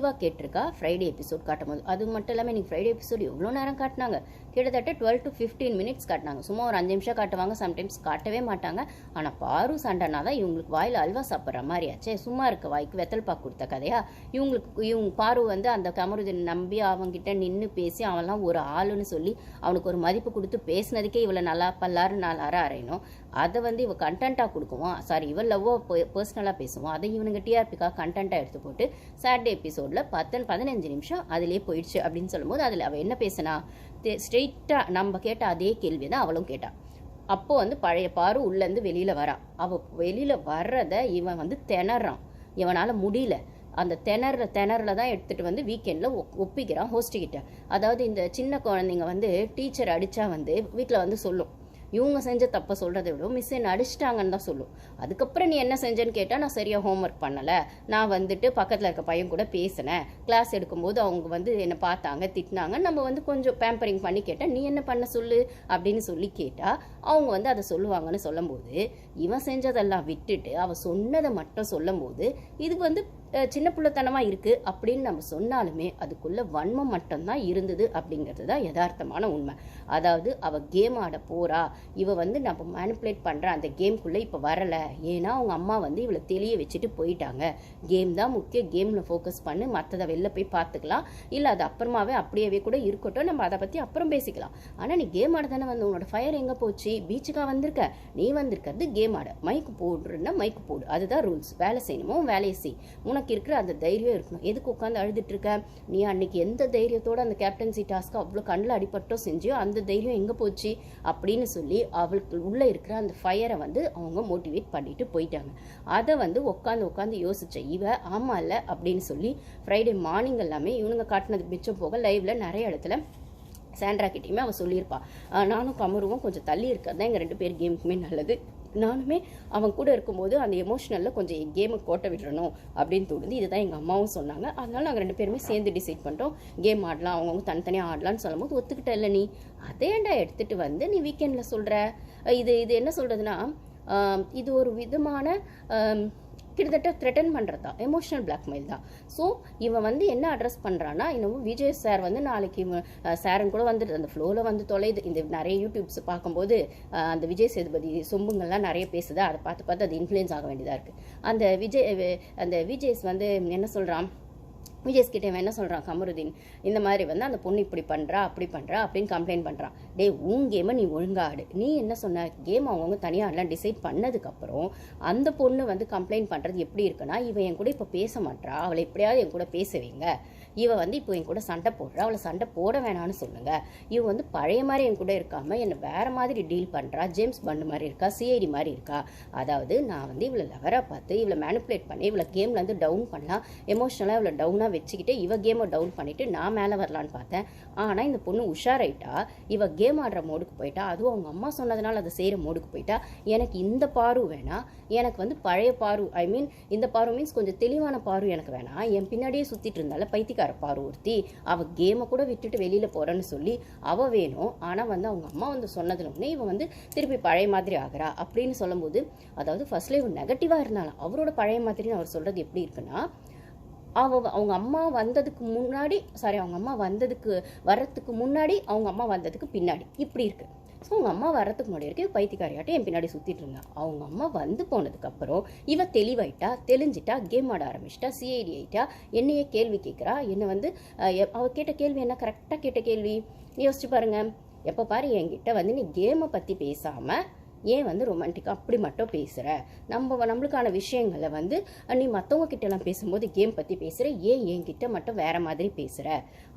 தெளிவாக கேட்டிருக்கா. Friday episode காட்டும் போது அது மட்டும் இல்லாமல் இன்னைக்கு ஃப்ரைடே எபிசோட் எவ்வளோ நேரம் காட்டினாங்க? கிட்டத்தட்ட டுவெல் டு ஃபிஃப்டீன் மினிட்ஸ் காட்டினாங்க. சும்மா ஒரு அஞ்சு நிமிஷம் காட்டுவாங்க. சம்டைம்ஸ் காட்டவே மாட்டாங்க. ஆனால் பாரு சண்டைனா தான் இவங்களுக்கு வாயில் அல்வா சாப்பிட்ற மாதிரியாச்சே சும்மா இருக்க வாய்க்கு வெத்தல் பாக்கு கொடுத்த கதையா? இவங்களுக்கு இவங்க பாரு வந்து அந்த கமருதீன் நம்பி அவங்கிட்ட நின்று பேசி அவன்லாம் ஒரு ஆளுன்னு சொல்லி அவனுக்கு ஒரு மதிப்பு கொடுத்து பேசினதுக்கே இவ்வளோ நல்லா பல்லாறு நாலாறு அரையணும். அதை வந்து இவள் கண்டென்ட்டாக கொடுக்குவோம் சாரி இவன் லவ்வோ பர்சனலாக பேசுவோம் அதை இவனுங்க டிஆர்பிக்காக கண்டென்ட்டாக எடுத்து போட்டு சாட்டர்டே எபிசோடில் பத்து பதினஞ்சு நிமிஷம் அதிலே போயிடுச்சு அப்படின்னு சொல்லும்போது அதில் அவள் என்ன பேசினா ஸ்ட்ரெயிட்டாக நம்ம கேட்ட அதே கேள்வி தான் அவளும் கேட்டான் அப்போது வந்து பழைய பாரு உள்ளேருந்து வெளியில் வரான் அவள் வெளியில் வர்றத இவன் வந்து திணறான். இவனால் முடியல. அந்த திணற திணறல தான் எடுத்துகிட்டு வந்து வீக்கெண்டில் ஒப்பிக்கிறான் ஹோஸ்ட்டுக்கிட்ட அதாவது இந்த சின்ன குழந்தைங்க வந்து டீச்சர் அடித்தா வந்து வீட்டில் வந்து சொல்லும். இவங்க செஞ்ச தப்பை சொல்கிறத விட மிஸ் என்ன அடிச்சிட்டாங்கன்னு தான் சொல்லும். அதுக்கப்புறம் நீ என்ன செஞ்சேன்னு கேட்டால் நான் சரியாக ஹோம்ஒர்க் பண்ணலை. நான் வந்துட்டு பக்கத்தில் இருக்க பையன் கூட பேசினேன். கிளாஸ் எடுக்கும்போது அவங்க வந்து என்னை பார்த்தாங்க திட்டினாங்க. நம்ம வந்து கொஞ்சம் பேம்பரிங் பண்ணி கேட்டால் நீ என்ன பண்ண சொல்லு? அப்படின்னு சொல்லி கேட்டால் அவங்க வந்து அதை சொல்லுவாங்கன்னு சொல்லும்போது இவன் செஞ்சதெல்லாம் விட்டுட்டு அவள் சொன்னதை மட்டும் சொல்லும்போது இது வந்து சின்ன பிள்ளைத்தனமாக இருக்குது அப்படின்னு நம்ம சொன்னாலுமே அதுக்குள்ளே வன்மம் மட்டும்தான் இருந்தது அப்படிங்கிறது தான் யதார்த்தமான உண்மை. அதாவது அவள் கேம் ஆட போகிறா இவ வந்து நம்ம மேனிப்புலேட் பண்ணுற அந்த கேம்குள்ளே இப்போ வரலை. ஏன்னா அவங்க அம்மா வந்து இவளை தெளிய வச்சுட்டு போயிட்டாங்க. கேம் தான் முக்கிய கேமில் ஃபோக்கஸ் பண்ணு. மற்றதை வெளில போய் பார்த்துக்கலாம். இல்லை அது அப்புறமாவே அப்படியே கூட இருக்கட்டும். நம்ம அதை பற்றி அப்புறம் பேசிக்கலாம். ஆனால் நீ கேம் ஆட தானே வந்து. உன்னோட ஃபயர் எங்கே போச்சு? பீச்சுக்காக வந்திருக்க? நீ வந்திருக்கிறது கேம் ஆட. மைக்கு போடுறன்னா மைக்கு போடு. அதுதான் ரூல்ஸ் வேலை செய்யணுமோ? வேலையை செய். உனக்கு இருக்கிற அந்த தைரியம் இருக்கணும். எதுக்கு உட்காந்து அழுதுட்டு இருக்க? நீ அன்னைக்கு எந்த தைரியத்தோட அந்த கேப்டன்சி டாஸ்க்கு அவ்வளோ கண்ணில் அடிபட்டோ செஞ்சியோ அந்த தைரியம் எங்கே போச்சு? அப்படின்னு சொல்லி அவளுக்கு உள்ளே இருக்கிற அந்த ஃபயரை வந்து அவங்க மோட்டிவேட் பண்ணிட்டு போயிட்டாங்க. அதை வந்து உட்காந்து உட்காந்து யோசிச்ச இவ ஆமா இல்லை? அப்படின்னு சொல்லி ஃப்ரைடே மார்னிங் எல்லாமே இவனுங்க காட்டினது மிச்சம் போக லைவ்ல நிறைய இடத்துல சாண்ட்ரா கிட்டேயுமே அவள் சொல்லியிருப்பாள் நானும் கமருவும் கொஞ்சம் தள்ளி இருக்கிறது தான் எங்கள் ரெண்டு பேர் கேமுக்குமே நல்லது. நானுமே அவன் கூட இருக்கும்போது அந்த எமோஷனலில் கொஞ்சம் என் கேமுக்கு கோட்டை விடணும் அப்படின்னு தோணுது. இதுதான் எங்கள் அம்மாவும் சொன்னாங்க. அதனால் நாங்கள் ரெண்டு பேருமே சேர்ந்து டிசைட் பண்ணிட்டோம். கேம் ஆடலாம் அவங்கவுங்க தனித்தனியாக ஆடலாம்னு சொல்லும்போது ஒத்துக்கிட்ட இல்லை நீ. அதேண்டா எடுத்துகிட்டு வந்து நீ வீக்கெண்டில் சொல்கிற இது இது என்ன சொல்கிறதுனா இது ஒரு விதமான கிட்டத்தட்ட த்ரெட்டன் பண்ணுறது தான் எமோஷனல் பிளாக்மெயில் தான். ஸோ இவன் வந்து என்ன அட்ரஸ் பண்ணுறான்னா இன்னமும் விஜய் சார் வந்து நாளைக்கு சாரன் கூட வந்துடுது அந்த ஃப்ளோவில் வந்து தொலைது. இந்த நிறைய யூடியூப்ஸ் பார்க்கும்போது அந்த விஜய் சேதுபதி சொம்புங்கள்லாம் நிறைய பேசுதா. அதை பார்த்து பார்த்து அது இன்ஃப்ளூயன்ஸ் ஆக வேண்டியதாக இருக்குது அந்த விஜய் அந்த விஜய்ஸ் வந்து என்ன சொல்கிறான் விஜய்ஸ்கிட்ட இவன் என்ன சொல்கிறான் கமருதீன் இந்த மாதிரி வந்து அந்த பொண்ணு இப்படி பண்ணுறா அப்படி பண்ணுறா அப்படின்னு கம்ப்ளைண்ட் பண்ணுறான் டே உன் கேமை நீ ஒழுங்கா ஆடு. நீ என்ன சொன்ன? கேம் அவங்கவுங்க தனியாக எல்லாம் டிசைட் பண்ணதுக்கப்புறம் அந்த பொண்ணு வந்து கம்ப்ளைண்ட் பண்ணுறது எப்படி இருக்குன்னா இவன் என் கூட இப்போ பேச மாட்டா அவளை எப்படியாவது என் கூட பேச வைங்க. இவ வந்து இப்போ என் கூட சண்டை போடுறா அவளை சண்டை போட வேணாம்னு சொல்லுங்க. இவ வந்து பழைய மாதிரி என் கூட இருக்காம என்னை வேற மாதிரி டீல் பண்றா ஜேம்ஸ் பண்டு மாதிரி இருக்கா சிஐடி மாதிரி இருக்கா. அதாவது நான் வந்து இவளை லவரா பார்த்து இவளை மேனிப்புலேட் பண்ணி இவளை கேம்ல இருந்து டவுன் பண்ணலாம். எமோஷனலாக இவளை டவுனாக வச்சுக்கிட்டு இவ கேமை டவுன் பண்ணிட்டு நான் மேலே வரலான்னு பார்த்தேன். ஆனால் இந்த பொண்ணு உஷாராயிட்டா இவ கேம் ஆடுற மோடுக்கு போயிட்டா அதுவும் அவங்க அம்மா சொன்னதுனால அதை செய்கிற மோடுக்கு போயிட்டா. எனக்கு இந்த பாரு வேணாம் எனக்கு வந்து பழைய பாரு ஐ மீன் இந்த பாரு மீன்ஸ் கொஞ்சம் தெளிவான பாரு எனக்கு வேணாம் என் பின்னாடியே சுற்றிட்டு இருந்தால பைத்திக்க பாரு ஒருத்தி அவ கேமை கூட விட்டுட்டு வெளியில் போகிறேன்னு சொல்லி அவ வேணும். ஆனால் வந்து அவங்க அம்மா வந்து சொன்னதுல உடனே இவன் வந்து திருப்பி பழைய மாதிரி ஆகிறா அப்படின்னு சொல்லும்போது அதாவது ஃபர்ஸ்ட்ல இவன் நெகட்டிவாக இருந்தாலும் அவரோட பழைய மாதிரின்னு அவர் சொல்கிறது எப்படி இருக்குன்னா அவ அவங்க அம்மா வந்ததுக்கு முன்னாடி சாரி அவங்க அம்மா வந்ததுக்கு வர்றதுக்கு முன்னாடி அவங்க அம்மா வந்ததுக்கு பின்னாடி. இப்படி இருக்குது ஸோ அவங்க அம்மா வர்றதுக்கு முன்னாடி வரைக்கும் பைத்தியக்காரியாட்டம் என் பின்னாடி சுற்றிட்டு இருந்தா அவங்க அம்மா வந்து போனதுக்கப்புறம் இவ தெளிவாயிட்டா தெளிஞ்சிட்டா கேம் ஆட ஆரம்பிச்சிட்டா சிஐடி ஆயிட்டா என்னையே கேள்வி கேட்குறா. என்னை வந்து அவள் அவ கேட்ட கேள்வி என்ன? கரெக்டாக கேட்ட கேள்வி? யோசிச்சு பாருங்கள் எப்போ பாரு என்கிட்ட வந்து நீ கேமை பற்றி பேசாமல் ஏன் வந்து ரொமான்டிக்காக அப்படி மட்டும் பேசுகிற நம்ம நம்மளுக்கான விஷயங்களை வந்து நீ மற்றவங்க கிட்டலாம் பேசும்போது கேம் பற்றி பேசுகிற ஏன் என்கிட்ட மட்டும் வேறு மாதிரி பேசுகிற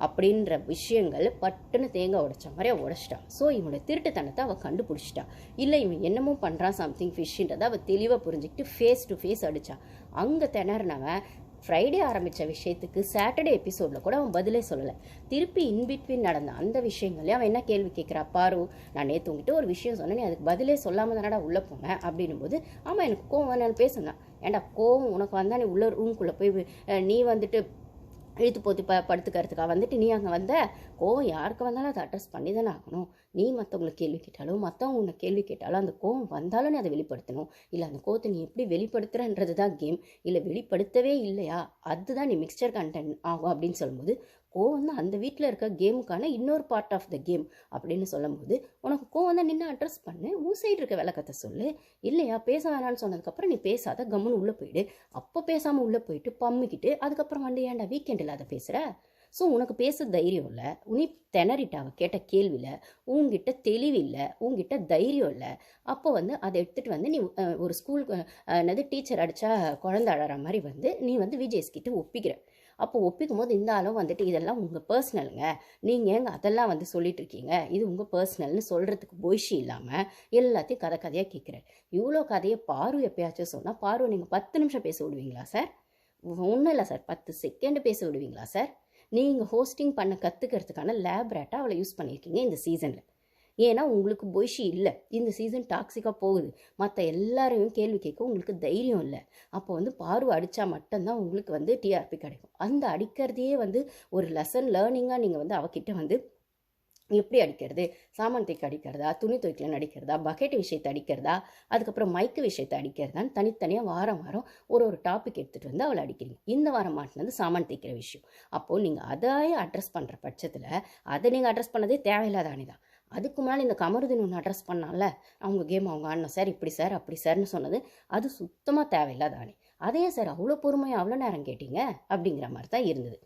அப்படின்ற விஷயங்கள் பட்டுன்னு தேங்காய் உடைச்ச மாதிரி அவள் உடைச்சிட்டா. ஸோ இவனோட திருட்டுத்தனத்தை அவள் கண்டுபிடிச்சிட்டா. இல்லை இவன் என்னமோ பண்ணுறான் சம்திங் ஃபிஷ்ன்றதை அவள் தெளிவாக புரிஞ்சுக்கிட்டு ஃபேஸ் டு ஃபேஸ் அடித்தான் அங்கே திணறினவன் ஃப்ரைடே ஆரம்பித்த விஷயத்துக்கு சாட்டர்டே எபிசோடில் கூட அவன் பதிலே சொல்லலை. திருப்பி இன்பிட்வீன் நடந்த அந்த விஷயங்களையும் அவன் என்ன கேள்வி கேட்குறா? பாரு நான் நேற்று உங்ககிட்ட ஒரு விஷயம் சொன்னேன் அதுக்கு பதிலே சொல்லாமல் தானடா உள்ளே போனேன் அப்படின்னும் போது ஆமாம் எனக்கு கோவம் நான் பேசுனேன் ஏன்டா கோவம் உனக்கு வந்தால் நீ உள்ள ரூம்குள்ளே போய் நீ வந்துட்டு இழுத்து போத்தி ப படுத்துக்கிறதுக்காக வந்துட்டு நீ அங்கே வந்த கோவம் யாருக்கு வந்தாலும் அதை அட்ரஸ் பண்ணி தானே ஆகணும். நீ மற்றவங்களை கேள்வி கேட்டாலும் மற்றவங்க உன்னை கேள்வி கேட்டாலும் அந்த கோவம் வந்தாலும் நீ அதை வெளிப்படுத்தணும். இல்லை அந்த கோவத்தை நீ எப்படி வெளிப்படுத்துறன்றது தான் கேம் இல்லை வெளிப்படுத்தவே இல்லையா? அதுதான் நீ மிக்சர் கண்டென்ட் ஆகும் அப்படின்னு சொல்லும்போது கோவம் தான் அந்த வீட்டில் இருக்க கேமுக்கான இன்னொரு பார்ட் ஆஃப் த கேம் அப்படின்னு சொல்லும்போது உனக்கு கோவம் தான் நின்று அட்ரஸ் பண்ணு உன் சைடு இருக்க விளக்கத்தை சொல்லு. இல்லையா பேச வேணான்னு சொன்னதுக்கப்புறம் நீ பேசாத கம்முன்னு உள்ளே போயிடு. அப்போ பேசாமல் உள்ளே போயிட்டு பம்மிக்கிட்டு அதுக்கப்புறம் வந்து ஏன்டா வீக்கெண்டில் அதை பேசுகிற ஸோ உனக்கு பேச தைரியம் இல்லை. உனி திணறிட்டாவ கேட்ட கேள்வியில் உங்ககிட்ட தெளிவில்லை உங்ககிட்ட தைரியம் இல்லை. அப்போ வந்து அதை எடுத்துகிட்டு வந்து நீ ஒரு ஸ்கூல் என்னது டீச்சர் அடித்தா குழந்த அழற மாதிரி வந்து நீ வந்து விஜய்ஸ்கிட்ட ஒப்பிக்கிற. அப்போ ஒப்பிக்கும் போது இந்த ஆளும் வந்துட்டு இதெல்லாம் உங்கள் பர்சனலுங்க நீங்கள் ஏங்க அதெல்லாம் வந்து சொல்லிட்டு இருக்கீங்க? இது உங்கள் பர்சனல்னு சொல்கிறதுக்கு பொய்ஷி இல்லாமல் எல்லாத்தையும் கதை கதையாக கேட்குறாரு இவ்வளோ கதையை பாரு எப்பயாச்சும் சொன்னால் பாரு நீங்கள் பத்து நிமிஷம் பேச விடுவீங்களா சார் ஒன்றும் இல்லை சார் பத்து செகண்டு பேச விடுவீங்களா சார் நீங்கள் ஹோஸ்டிங் பண்ண கற்றுக்கிறதுக்கான லேப்ரேட்டாக அவளை யூஸ் பண்ணியிருக்கீங்க இந்த சீசனில் ஏன்னா உங்களுக்கு பொய்ஷி இல்லை. இந்த சீசன் டாக்ஸிக்காக போகுது. மற்ற எல்லாரையும் கேள்வி கேட்க உங்களுக்கு தைரியம் இல்லை. அப்போ வந்து பார்வை அடித்தா மட்டும்தான் உங்களுக்கு வந்து டிஆர்பி கிடைக்கும். அந்த அடிக்கிறதையே வந்து ஒரு லெசன் லேர்னிங்காக நீங்கள் வந்து அவகிட்ட வந்து எப்படி அடிக்கிறது? சாமான் அடிக்கிறதா? துணி துவைக்கலன்னு அடிக்கிறதா? பக்கெட் விஷயத்தை அடிக்கிறதா? அதுக்கப்புறம் மைக்கு விஷயத்தை அடிக்கிறதான்னு தனித்தனியாக வாரம் வாரம் ஒரு ஒரு டாபிக் எடுத்துகிட்டு வந்து அவளை அடிக்கிறீங்க. இந்த வாரம் மாட்டினது சாமான் தைக்கிற விஷயம். அப்போது நீங்கள் அதையே அட்ரஸ் பண்ணுற பட்சத்தில் அதை நீங்கள் அட்ரஸ் பண்ணதே தேவையில்லாத அணிதான். அதுக்கு முன்னாடி இந்த கமருதீன் ஒன்று அட்ரஸ் பண்ணால அவங்க கேம் அவங்க ஆடினோம் சார் இப்படி சார் அப்படி சார்னு சொன்னது. அது சுத்தமாக தேவையில்லாத அதே சார் அவ்வளோ பொறுமையாக அவ்வளோ நேரம் கேட்டீங்க? அப்படிங்கிற மாதிரி தான் இருந்தது.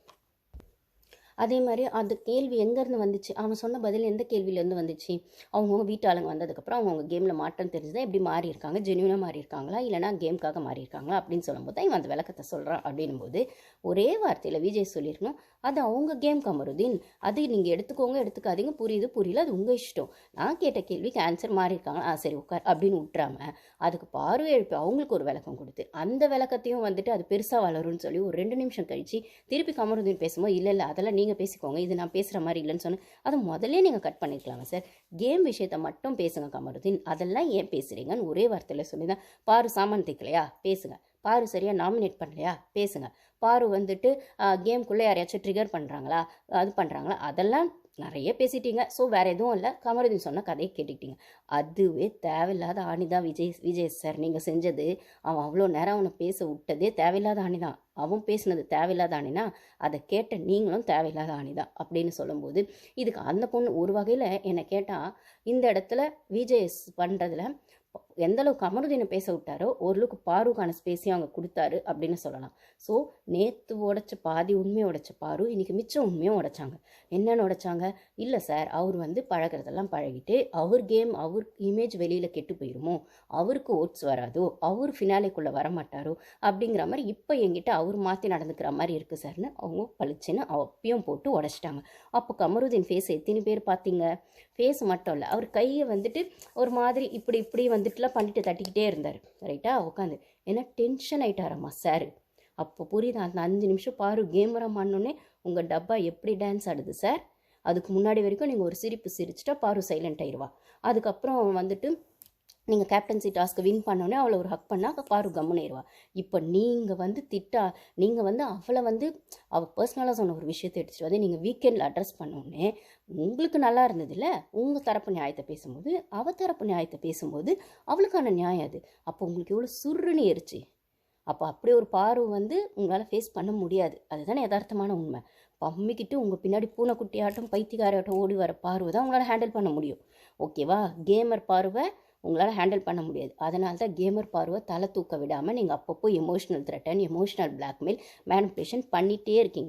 அதே மாதிரி அந்த கேள்வி எங்கேருந்து வந்துச்சு? அவன் சொன்ன பதில் எந்த கேள்வியிலேருந்து வந்துச்சு? அவங்கவுங்க வீட்டாளுங்க வந்ததுக்கப்புறம் அவங்கவுங்க கேமில் மாற்றம் தெரிஞ்சுதான் எப்படி மாறி இருக்காங்க ஜென்யூனாக மாறி இருக்காங்களா இல்லைனா கேமுக்காக மாறி இருக்காங்களா அப்படின்னு சொல்லும்போது தான் இவன் அந்த விளக்கத்தை சொல்கிறான் அப்படின்னும் போது ஒரே வார்த்தையில் விஜய் சொல்லியிருக்கணும். அது அவங்க கேம் கமருதீன் அது நீங்கள் எடுத்துக்கோங்க எடுத்துக்காதீங்க. புரியுது புரியல. அது உங்கள் இஷ்டம். நான் கேட்ட கேள்விக்கு ஆன்சர் மாறி ஆ சரி உட்கார் அப்படின்னு விட்டுறாம அதுக்கு பார்வை எழுப்பி அவங்களுக்கு ஒரு விளக்கம் கொடுத்து அந்த விளக்கத்தையும் வந்துட்டு அது பெருசாக வளரும்னு சொல்லி ஒரு ரெண்டு நிமிஷம் கழிச்சு திருப்பி கமருதீன் பேசும்போது இல்லை இல்லை அதெல்லாம் நீங்கள் நீங்கள் பேசிக்கோங்க இது நான் பேசுகிற மாதிரி இல்லைன்னு சொன்னேன் அதை முதல்ல நீங்கள் கட் பண்ணிக்கலாமா சார். கேம் விஷயத்த மட்டும் பேசுங்க கமருதீன். அதெல்லாம் ஏன் பேசுகிறீங்கன்னு ஒரே வார்த்தையில் சொல்லி தான் பாரு சாமான் தைக்கலையா பேசுங்க. பாரு சரியாக நாமினேட் பண்ணலையா? பேசுங்க. பாரு வந்துட்டு கேம்குள்ளே யாரையாச்சும் ட்ரிகர் பண்ணுறாங்களா அது பண்ணுறாங்களா அதெல்லாம் நிறைய பேசிட்டீங்க. ஸோ வேறு எதுவும் இல்லை. கமருதீன் சொன்ன கதையை கேட்டுக்கிட்டீங்க. அதுவே தேவையில்லாத ஆணி தான் விஜய் விஜய் சார் நீங்கள் செஞ்சது. அவன் அவ்வளோ நேரம் அவனை பேச விட்டதே தேவையில்லாத ஆணி தான் அவன் பேசினது தேவையில்லாத ஆணினா அதை கேட்ட நீங்களும் தேவையில்லாத ஆணி தான் அப்படின்னு சொல்லும்போது இதுக்கு அந்த பொண்ணு ஒரு வகையில் என்னை கேட்டால் இந்த இடத்துல விஜய் பண்ணுறதுல எந்த அளவுக்கு அமருதீனை பேச விட்டாரோ ஓரளவுக்கு பாருக்கான ஸ்பேஸையும் அவங்க கொடுத்தாரு அப்படின்னு சொல்லலாம். ஸோ நேற்று உடைச்ச பாதி உண்மையை உடைச்ச பாரு இன்னைக்கு மிச்சம் உண்மையும் உடைச்சாங்க. என்னென்னு உடைச்சாங்க? இல்லை சார் அவர் வந்து பழகிறதெல்லாம் பழகிட்டு அவர் கேம் அவர் இமேஜ் வெளியில் கெட்டு போயிருமோ அவருக்கு ஓட்ஸ் வராதோ அவர் ஃபினாலேக்குள்ளே வரமாட்டாரோ அப்படிங்கிற மாதிரி இப்போ என்கிட்ட அவர் மாற்றி நடந்துக்கிற மாதிரி இருக்குது சார்னு அவங்க பளிச்சுன்னு அப்பயும் போட்டு உடச்சிட்டாங்க. அப்போ கமருதீன் ஃபேஸ் எத்தனை பேர் பார்த்தீங்க? ஃபேஸ் மட்டும் இல்லை அவர் கையை வந்துட்டு ஒரு மாதிரி இப்படி இப்படி வந்துட்டுலாம் பண்ணிட்டு தட்டிக்கிட்டே இருந்தார். ரைட்டா உட்காந்து ஏன்னா டென்ஷன் ஆயிட்டாரம்மா சார் அப்போ புரியுது? அந்த அஞ்சு நிமிஷம் பாரு கேமரா பண்ணோன்னே உங்கள் டப்பா எப்படி டான்ஸ் ஆடுது சார் அதுக்கு முன்னாடி வரைக்கும் நீங்கள் ஒரு சிரிப்பு சிரிச்சிட்டா பாரு சைலண்ட் ஆயிடுவா அதுக்கப்புறம் வந்துட்டு நீங்கள் கேப்டன்சி டாஸ்க்கு வின் பண்ணோன்னே அவளை ஒரு ஹக் பண்ணால் பாரு கம்முனேருவா. இப்போ நீங்கள் வந்து திட்டா நீங்கள் வந்து அவளை வந்து அவள் பர்சனலாக சொன்ன ஒரு விஷயத்தை எடுத்துகிட்டு வந்து நீங்கள் வீக்கெண்டில் அட்ரஸ் பண்ணோன்னே உங்களுக்கு நல்லா இருந்ததுல்ல? உங்கள் தரப்பு நியாயத்தை பேசும்போது அவள் தரப்பு நியாயத்தை பேசும்போது அவளுக்கான நியாயம் அது. அப்போ உங்களுக்கு எவ்வளோ சுருன்னு எரிச்சு அப்போ அப்படி ஒரு பார்வை வந்து உங்களால் ஃபேஸ் பண்ண முடியாது. அதுதானே யதார்த்தமான உண்மை. பம்மிக்கிட்டு உங்கள் பின்னாடி பூனைக்குட்டியாட்டும் பைத்தியக்காராட்டம் ஓடி வர பார்வை தான் உங்களால் ஹேண்டில் பண்ண முடியும். ஓகேவா கேமர் பார்வை உங்களால் ஹேண்டில் பண்ண முடியாது. அதனால தான் கேமர் பார்வை தலை தூக்க விடாமல் நீங்கள் அப்பப்போ emotional threaten emotional blackmail manifestation பண்ணிகிட்டே இருக்கீங்க.